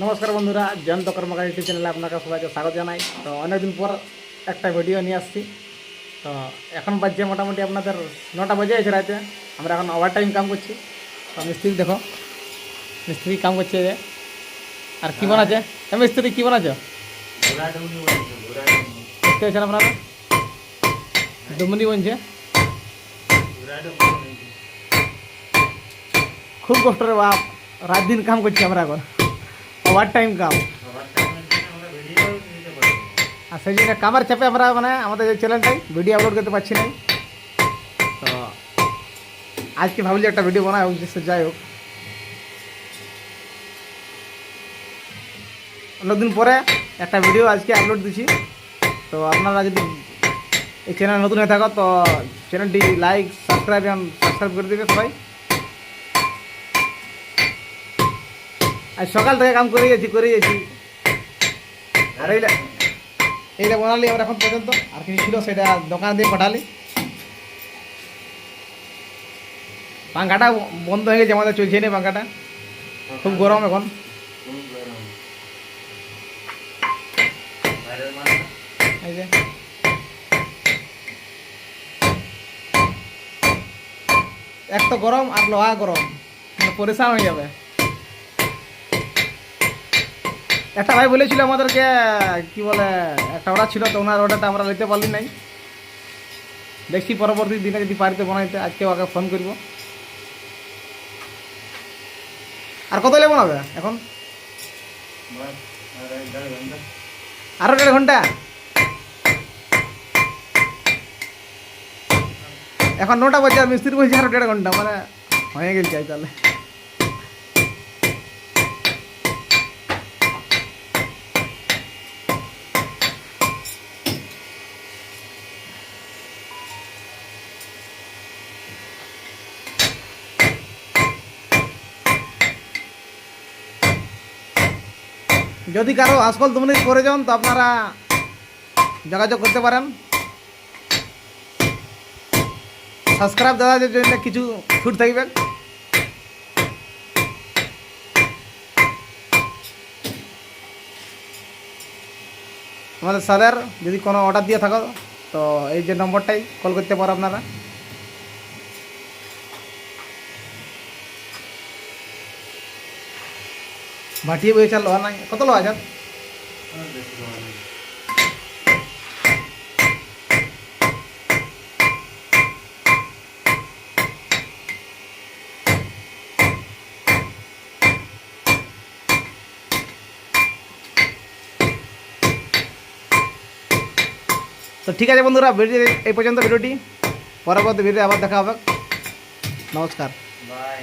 নমস্কার বন্ধুরা, জয়ন্ত কর্মকার ইউটিউব চ্যানেলে আপনাকে সবাইকে স্বাগত জানাই। তো অনেকদিন পর একটা ভিডিও নিয়ে আসছি। তো এখন বাজছে মোটামুটি আপনাদের নটা বাজে আছে রাতে। আমরা এখন ওভার টাইম কাম করছি। তো মিস্ত্রি, দেখো, মিস্ত্রি কাম করছে যে। আর কী বানাচ্ছে? এ মিস্ত্রি, কী বানাচ্ছ? দেখতে পেয়েছেন আপনারা? ডুমনি বলছে খুব কষ্ট রে বাপ। রাত দিন কাম করছি আমরা এখন। ওভার টাইম কাম আর সেই জন্য কামার চাপে আমরা মানে আমাদের যে চ্যানেলটাই ভিডিও আপলোড করতে পারছি না তো আজকে ভাবলি একটা ভিডিও বানাই উদ্দেশ্য যাই হোক। অনেকদিন পরে একটা ভিডিও আজকে আপলোড দিচ্ছি তো আপনারা যদি এই চ্যানেল নতুন হয়ে থাকো, তো চ্যানেলটি লাইক সাবস্ক্রাইব সাবস্ক্রাইব করে দেবে সবাই। আজ সকাল থেকে কাম করে গেছি করে গেছি। আর এইটা এইটা বানালি আমরা এখন পর্যন্ত। আর কিছু ছিল সেটা দোকান দিয়ে পাঠালি। পাঙ্খাটা বন্ধ হয়ে গেছে, আমাদের চলছে না পাঙ্খাটা খুব গরম এখন। এক তো গরম আর লোহা গরম। পরিশ্রম হয়ে যাবে। একটা ভাই বলেছিল আমাদেরকে, কি বলে, একটা অর্ডার ছিল তো ওনার অর্ডারটা আমরা নিতে পারলি নাই। দেখছি পরবর্তী দিনে যদি পারিতে বানাইতে আজকে ওকে ফোন করব। আর কত লেবো না এখন? আরও দেড় ঘণ্টা। এখন নটা বাজে, আর মিস্ত্রি বলছে আরও দেড় ঘণ্টা মানে হয়ে গেছে তাহলে। যদি কারও আসকল তুমি প্রয়োজন, তো আপনারা যোগাযোগ করতে পারেন। সাবস্ক্রাইব দেওয়ার জন্য কিছু ছুট থাকবে। আমাদের স্যারের যদি কোনো অর্ডার দিয়ে থাকো, তো এই যে নম্বরটাই কল করতে পারো আপনারা। ভাটিয়ে বই চাল লোহা নাই। কত লোহা আছে তো ঠিক আছে বন্ধুরা ভিডিও এই পর্যন্ত, ভিডিওটি পরবর্তী ভিডিও আবার দেখা হবে। নমস্কার। বাই